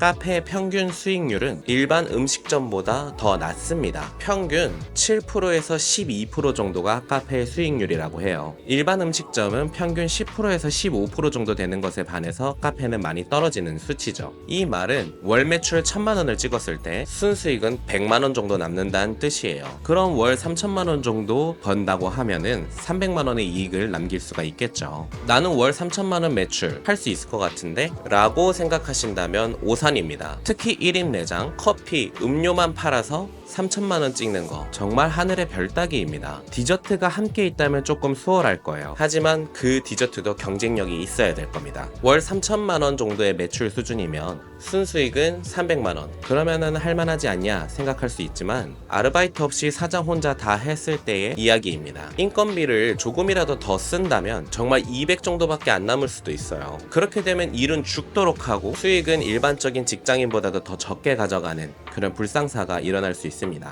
카페의 평균 수익률은 일반 음식점보다 더 낮습니다. 평균 7%에서 12% 정도가 카페의 수익률이라고 해요. 일반 음식점은 평균 10%에서 15% 정도 되는 것에 반해서 카페는 많이 떨어지는 수치죠. 이 말은 월 매출 1000만 원을 찍었을 때 순수익은 100만 원 정도 남는다는 뜻이에요. 그럼 월 3천만 원 정도 번다고 하면은 300만 원의 이익을 남길 수가 있겠죠. 나는 월 3천만 원 매출 할 수 있을 것 같은데? 라고 생각하신다면 오산입니다. 특히 1인 내장, 커피, 음료만 팔아서 3천만 원 찍는 거 정말 하늘의 별 따기입니다. 디저트가 함께 있다면 조금 수월할 거예요. 하지만 그 디저트도 경쟁력이 있어야 될 겁니다. 월 3천만 원 정도의 매출 수준이면 순수익은 300만 원. 그러면은 할만하지 않냐 생각할 수 있지만 아르바이트 없이 사장 혼자 다 했을 때의 이야기입니다. 인건비를 조금이라도 더 쓴다면 정말 200 정도밖에 안 남을 수도 있어요. 그렇게 되면 일은 죽도록 하고 수익은 일반적인 직장인보다도 더 적게 가져가는 그런 불상사가 일어날 수 있습니다.